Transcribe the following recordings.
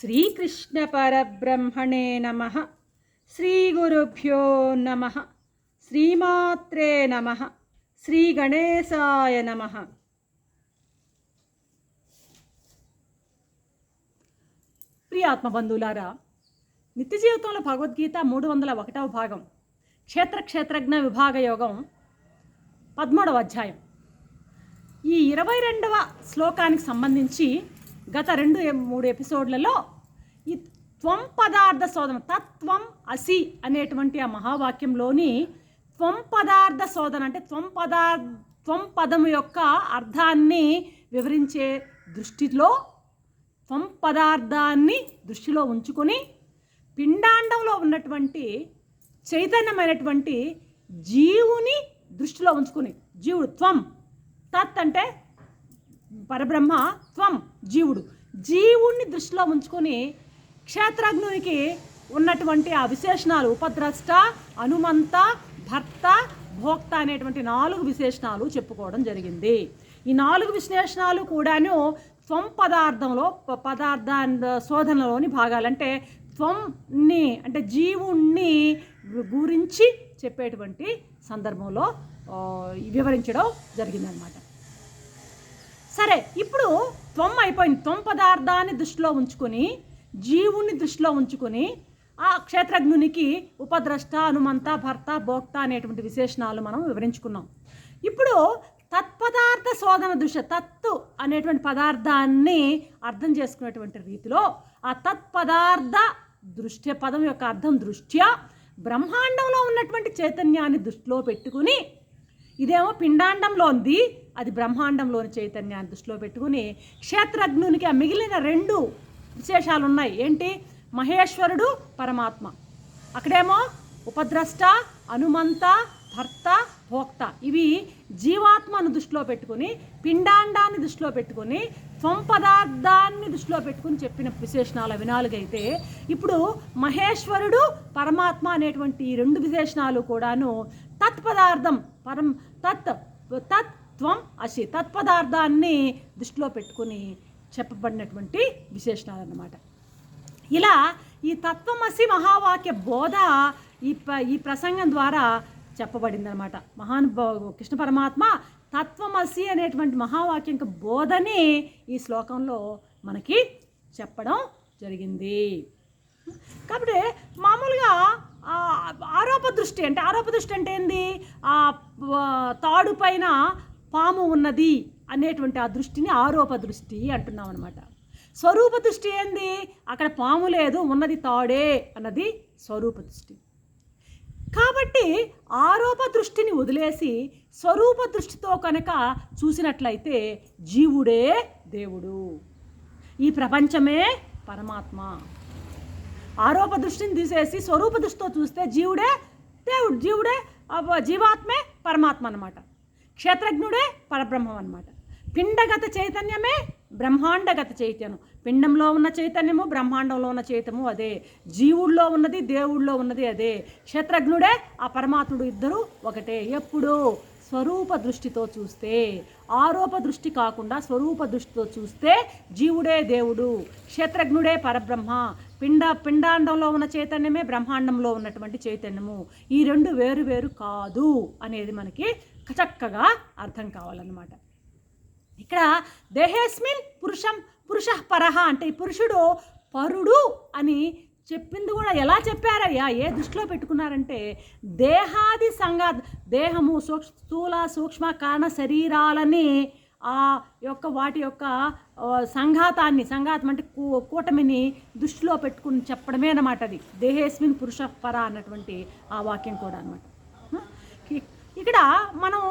శ్రీకృష్ణ పరబ్రహ్మణే నమ. శ్రీగురుభ్యో నమ. శ్రీమాత్రే నమ. శ్రీ గణేశాయ నమ. ప్రియాత్మ నిత్య జీవితంలో భగవద్గీత మూడు వందల ఒకటవ భాగం క్షేత్ర క్షేత్రజ్ఞ విభాగ యోగం పదమూడవ అధ్యాయం. ఈ ఇరవై రెండవ శ్లోకానికి సంబంధించి గత రెండు మూడు ఎపిసోడ్లలో ఈ త్వం పదార్థ శోధన తత్వం అసి అనేటువంటి ఆ మహావాక్యంలోని త్వం పదార్థ శోధన అంటే త్వం పదార్ త్వం పదము యొక్క అర్థాన్ని వివరించే దృష్టిలో త్వం పదార్థాన్ని దృష్టిలో ఉంచుకొని పిండాండంలో ఉన్నటువంటి చైతన్యమైనటువంటి జీవుని దృష్టిలో ఉంచుకుని జీవుడు త్వం తత్ అంటే పరబ్రహ్మ త్వం జీవుడు. జీవుణ్ణి దృష్టిలో ఉంచుకొని క్షేత్రజ్ఞునికి ఉన్నటువంటి ఆ విశేషణాలు ఉపద్రష్ట అనుమంత భర్త భోక్త అనేటువంటి నాలుగు విశేషణాలు చెప్పుకోవడం జరిగింది. ఈ నాలుగు విశేషణాలు కూడాను త్వం పదార్థంలో ప- పదార్థ శోధనలోని భాగాలంటే త్వంని అంటే జీవుణ్ణి గురించి చెప్పేటువంటి సందర్భంలో వివరించడం జరిగిందనమాట సరే ఇప్పుడు త్వం అయిపోయింది. త్వం పదార్థాన్ని దృష్టిలో ఉంచుకొని జీవుణ్ణి దృష్టిలో ఉంచుకొని ఆ క్షేత్రజ్ఞునికి ఉపద్రష్ట హనుమంత భర్త భోక్త అనేటువంటి విశేషణాలు మనం వివరించుకున్నాం. ఇప్పుడు తత్పదార్థ శోధన దృశ్య తత్తు అనేటువంటి పదార్థాన్ని అర్థం చేసుకునేటువంటి రీతిలో ఆ తత్పదార్థ దృష్ట్య పదం యొక్క అర్థం దృష్ట్యా బ్రహ్మాండంలో ఉన్నటువంటి చైతన్యాన్ని దృష్టిలో పెట్టుకుని ఇదేమో పిండాండంలో ఉంది అది బ్రహ్మాండంలోని చైతన్యాన్ని దృష్టిలో పెట్టుకుని క్షేత్రజ్ఞునికి ఆ మిగిలిన రెండు విశేషాలు ఉన్నాయి ఏంటి? మహేశ్వరుడు పరమాత్మ. అక్కడేమో ఉపద్రష్ట అనుమంత భర్త భోక్త. ఇవి జీవాత్మను దృష్టిలో పెట్టుకుని పిండాండాన్ని దృష్టిలో పెట్టుకుని త్వం పదార్థాన్ని దృష్టిలో పెట్టుకుని చెప్పిన విశేషణాలు అవి నాలుగైతే ఇప్పుడు మహేశ్వరుడు పరమాత్మ అనేటువంటి ఈ రెండు విశేషణాలు కూడాను తత్పదార్థం పరం తత్ తత్ తత్వం అసి తత్పదార్థాన్ని దృష్టిలో పెట్టుకుని చెప్పబడినటువంటి విశేషణాలు అన్నమాట. ఇలా ఈ తత్వమసి మహావాక్య బోధ ఈ ప ఈ ప్రసంగం ద్వారా చెప్పబడిందనమాట మహానుభావు కృష్ణ పరమాత్మ తత్వమసి అనేటువంటి మహావాక్యం బోధని ఈ శ్లోకంలో మనకి చెప్పడం జరిగింది. కాబట్టి మామూలుగా ఆ ఆరోప దృష్టి అంటే ఆరోప దృష్టి అంటే ఏంది? ఆ తాడు పైన పాము ఉన్నది అనేటువంటి ఆ దృష్టిని ఆరోప దృష్టి అంటున్నాం అనమాట స్వరూప దృష్టి ఏంది? అక్కడ పాము లేదు ఉన్నది తాడే అన్నది స్వరూప దృష్టి. కాబట్టి ఆరోప దృష్టిని వదిలేసి స్వరూప దృష్టితో కనుక చూసినట్లయితే జీవుడే దేవుడు. ఈ ప్రపంచమే పరమాత్మ. ఆరోప దృష్టిని తీసేసి స్వరూప దృష్టితో చూస్తే జీవుడే దేవుడు జీవుడే జీవాత్మే పరమాత్మ అనమాట క్షేత్రజ్ఞుడే పరబ్రహ్మం అనమాట పిండగత చైతన్యమే బ్రహ్మాండగత చైతన్యం. పిండంలో ఉన్న చైతన్యము బ్రహ్మాండంలో ఉన్న చైతన్యము అదే. జీవుల్లో ఉన్నది దేవుళ్ళో ఉన్నది అదే. క్షేత్రజ్ఞుడే ఆ పరమాత్ముడు ఇద్దరు ఒకటే. ఎప్పుడు? స్వరూప దృష్టితో చూస్తే ఆరోప దృష్టి కాకుండా స్వరూప దృష్టితో చూస్తే జీవుడే దేవుడు క్షేత్రజ్ఞుడే పరబ్రహ్మ పిండ పిండాండంలో ఉన్న చైతన్యమే బ్రహ్మాండంలో ఉన్నటువంటి చైతన్యము. ఈ రెండు వేరు వేరు కాదు అనేది మనకి చక్కగా అర్థం కావాలన్నమాట. ఇక్కడ దేహేస్మిన్ పురుషం పురుష పరహ అంటే ఈ పురుషుడు పరుడు అని చెప్పింది కూడా ఎలా చెప్పారయ్యా? ఏ దృష్టిలో పెట్టుకున్నారంటే దేహాది సంగా దేహము సూక్ష్ స్థూల సూక్ష్మ కారణ శరీరాలని ఆ యొక్క వాటి యొక్క సంఘాతాన్ని సంఘాతం అంటే కూ- కూటమిని దృష్టిలో పెట్టుకుని చెప్పడమే అనమాట అది. దేహేస్మిన్ పురుష పర అన్నటువంటి ఆ వాక్యం కూడా అనమాట ఇక్కడ మనం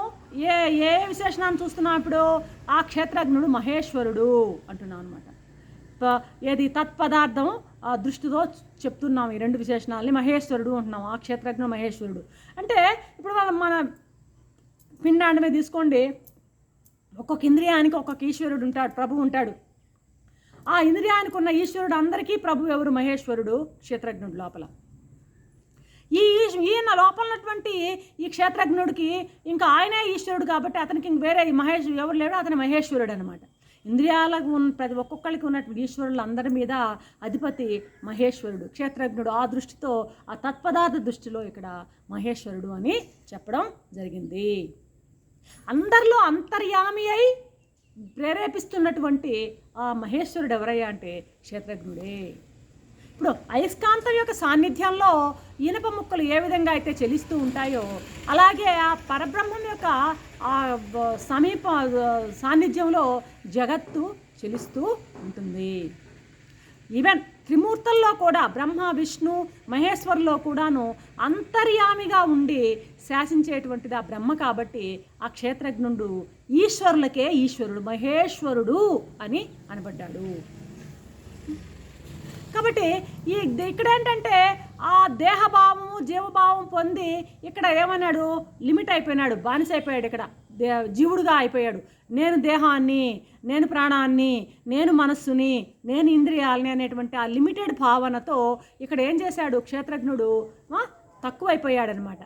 ఏ ఏ విశేషణాన్ని చూస్తున్నాం ఇప్పుడు? ఆ క్షేత్రజ్ఞుడు మహేశ్వరుడు అంటున్నాం అనమాట ఏది తత్పదార్థం ఆ దృష్టితో చెప్తున్నాం ఈ రెండు విశేషణాలని. మహేశ్వరుడు అంటున్నాం ఆ క్షేత్రజ్ఞ మహేశ్వరుడు. అంటే ఇప్పుడు మనం మన పిండాండమే తీసుకోండి. ఒక్కొక్క ఇంద్రియానికి ఒక్కొక్క ఈశ్వరుడు ఉంటాడు ప్రభు ఉంటాడు. ఆ ఇంద్రియానికి ఉన్న ఈశ్వరుడు అందరికీ ప్రభు ఎవరు? మహేశ్వరుడు క్షేత్రజ్ఞుడు లోపల. ఈ ఈయన లోపల ఉన్నటువంటి ఈ క్షేత్రజ్ఞుడికి ఇంకా ఆయనే ఈశ్వరుడు కాబట్టి అతనికి ఇంక వేరే ఈ మహేష్ ఎవరు లేడు అతని మహేశ్వరుడు అనమాట ఇంద్రియాలకు ఉన్న ప్రతి ఒక్కొక్కరికి ఉన్నటువంటి ఈశ్వరులు అందరి మీద అధిపతి మహేశ్వరుడు క్షేత్రజ్ఞుడు. ఆ దృష్టితో ఆ తత్పదార్థ దృష్టిలో ఇక్కడ మహేశ్వరుడు అని చెప్పడం జరిగింది. అందరిలో అంతర్యామి అయి ప్రేరేపిస్తున్నటువంటి ఆ మహేశ్వరుడు ఎవరయ్యా అంటే క్షేత్రజ్ఞుడే. ఇప్పుడు అయస్కాంతం యొక్క సాన్నిధ్యంలో ఇనుప ముక్కలు ఏ విధంగా అయితే చెలిస్తూ ఉంటాయో అలాగే ఆ పరబ్రహ్మం యొక్క ఆ సమీప సాన్నిధ్యంలో జగత్తు చెలిస్తూ ఉంటుంది. ఈవెన్ త్రిమూర్తుల్లో కూడా బ్రహ్మ విష్ణు మహేశ్వరులో కూడాను అంతర్యామిగా ఉండి శాసించేటువంటిది ఆ బ్రహ్మ కాబట్టి ఆ క్షేత్రజ్ఞుడు ఈశ్వరులకే ఈశ్వరుడు మహేశ్వరుడు అని అనబడ్డాడు. కాబట్టి ఈ ఇక్కడ ఏంటంటే ఆ దేహభావము జీవభావం పొంది ఇక్కడ ఏమన్నాడు? లిమిట్ అయిపోయినాడు బానిస అయిపోయాడు ఇక్కడ. దే జీవుడుగా అయిపోయాడు. నేను దేహాన్ని నేను ప్రాణాన్ని నేను మనస్సుని నేను ఇంద్రియాలని అనేటువంటి ఆ లిమిటెడ్ భావనతో ఇక్కడ ఏం చేశాడు? క్షేత్రజ్ఞుడు తక్కువైపోయాడనమాట.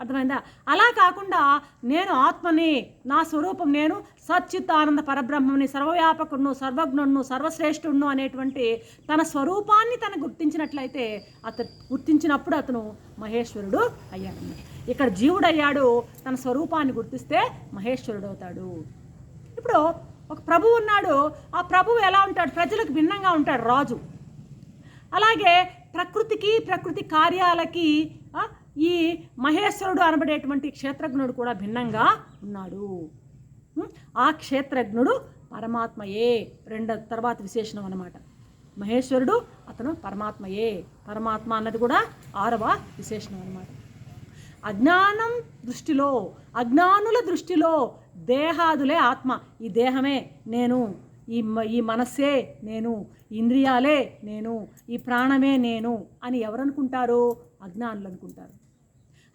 అర్థమైందా? అలా కాకుండా నేను ఆత్మని నా స్వరూపం నేను సచ్చిత్తానంద పరబ్రహ్మని సర్వవ్యాపకుడును సర్వజ్ఞుడును సర్వశ్రేష్ఠుడును అనేటువంటి తన స్వరూపాన్ని తను గుర్తించినట్లయితే అతను గుర్తించినప్పుడు అతను మహేశ్వరుడు అయ్యాడు. ఇక్కడ జీవుడయ్యాడు తన స్వరూపాన్ని గుర్తిస్తే మహేశ్వరుడు అవుతాడు. ఇప్పుడు ఒక ప్రభువు ఉన్నాడు. ఆ ప్రభువు ఎలా ఉంటాడు? ప్రజలకు భిన్నంగా ఉంటాడు రాజు. అలాగే ప్రకృతికి ప్రకృతి కార్యాలకి ఈ మహేశ్వరుడు అనబడేటువంటి క్షేత్రజ్ఞుడు కూడా భిన్నంగా ఉన్నాడు. ఆ క్షేత్రజ్ఞుడు పరమాత్మయే. రెండో తర్వాత విశేషణం అనమాట మహేశ్వరుడు అతను పరమాత్మయే. పరమాత్మ అన్నది కూడా ఆరవ విశేషణం అనమాట అజ్ఞానం దృష్టిలో అజ్ఞానుల దృష్టిలో దేహాదులే ఆత్మ. ఈ దేహమే నేను ఈ ఈ మనస్సే నేను ఇంద్రియాలే నేను ఈ ప్రాణమే నేను అని ఎవరనుకుంటారు? అజ్ఞానులు అనుకుంటారు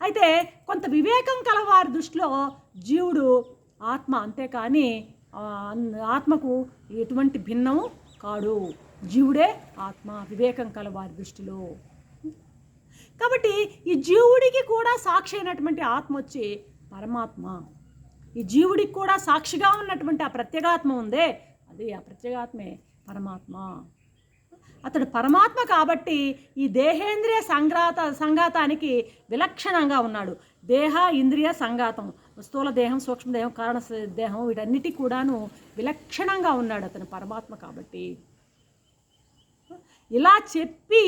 అయితే కొంత వివేకం కలవారి దృష్టిలో జీవుడు ఆత్మ అంతేకాని అన్- ఆత్మకు ఎటువంటి భిన్నము కాడు. జీవుడే ఆత్మ వివేకం కలవారి దృష్టిలో. కాబట్టి ఈ జీవుడికి కూడా సాక్షి అయినటువంటి ఆత్మ వచ్చి పరమాత్మ. ఈ జీవుడికి కూడా సాక్షిగా ఉన్నటువంటి ఆ ప్రత్యేగాత్మ ఉందే అది ఆ ప్రత్యేగాత్మే పరమాత్మ. అతడు పరమాత్మ కాబట్టి ఈ దేహేంద్రియ సంఘాత సంఘాతానికి విలక్షణంగా ఉన్నాడు. దేహ ఇంద్రియ సంఘాతం స్థూల దేహం సూక్ష్మదేహం కారణ దేహం వీటన్నిటి కూడాను విలక్షణంగా ఉన్నాడు అతను పరమాత్మ కాబట్టి. ఇలా చెప్పి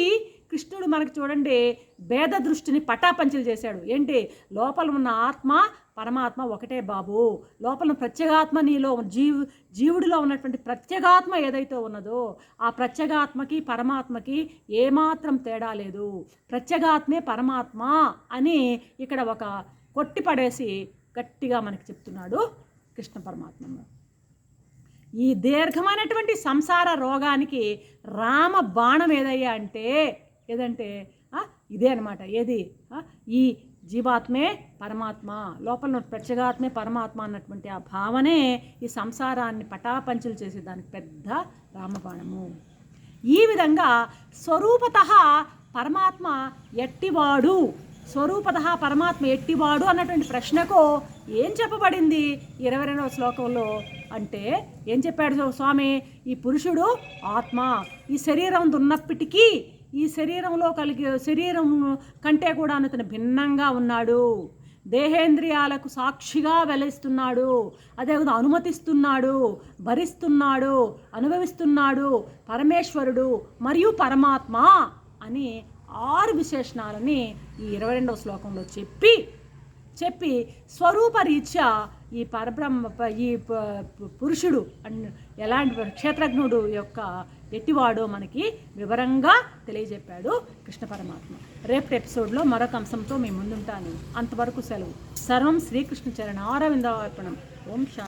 కృష్ణుడు మనకు చూడండి భేద దృష్టిని పటాపంచలు చేశాడు. ఏంటి? లోపల ఉన్న ఆత్మ పరమాత్మ ఒకటే బాబు. లోపల ప్రత్యేగాత్మ నీలో జీవు జీవుడిలో ఉన్నటువంటి ప్రత్యేగాత్మ ఏదైతే ఉన్నదో ఆ ప్రత్యేగాత్మకి పరమాత్మకి ఏమాత్రం తేడా లేదు. ప్రత్యేగాత్మే పరమాత్మ అని ఇక్కడ ఒక కొట్టిపడేసి గట్టిగా మనకి చెప్తున్నాడు కృష్ణ పరమాత్మ. ఈ దీర్ఘమైనటువంటి సంసార రోగానికి రామ బాణం ఏదయ్యా అంటే ఏదంటే ఆ, ఇదే అనమాట ఏది? ఈ జీవాత్మే పరమాత్మ లోపల ప్రత్యేగాత్మే పరమాత్మ అన్నటువంటి ఆ భావనే ఈ సంసారాన్ని పటాపంచులు చేసే దానికి పెద్ద రామబాణము. ఈ విధంగా స్వరూపత పరమాత్మ ఎట్టివాడు? స్వరూపత పరమాత్మ ఎట్టివాడు అన్నటువంటి ప్రశ్నకు ఏం చెప్పబడింది ఇరవై రెండవ శ్లోకంలో? అంటే ఏం చెప్పాడు స్వామి? ఈ పురుషుడు ఆత్మ. ఈ శరీరం ఉన్నప్పటికీ ఈ శరీరంలో కలిగి శరీరం కంటే కూడా అతను భిన్నంగా ఉన్నాడు. దేహేంద్రియాలకు సాక్షిగా వెలిస్తున్నాడు అదేవిధంగా అనుమతిస్తున్నాడు భరిస్తున్నాడు అనుభవిస్తున్నాడు పరమేశ్వరుడు మరియు పరమాత్మ అని ఆరు విశేషణాలని ఈ ఇరవై రెండవ శ్లోకంలో చెప్పి చెప్పి స్వరూపరీత్యా ఈ పరబ్రహ్మ ఈ పురుషుడు అండ్ ఎలాంటి క్షేత్రజ్ఞుడు యొక్క ఎట్టివాడో మనకి వివరంగా తెలియజెప్పాడు కృష్ణ పరమాత్మ. రేపటి ఎపిసోడ్లో మరొక అంశంతో మేము ముందుంటాను. అంతవరకు సెలవు. సర్వం శ్రీకృష్ణ చరణ ఆరవిందవార్పణం ఓం శా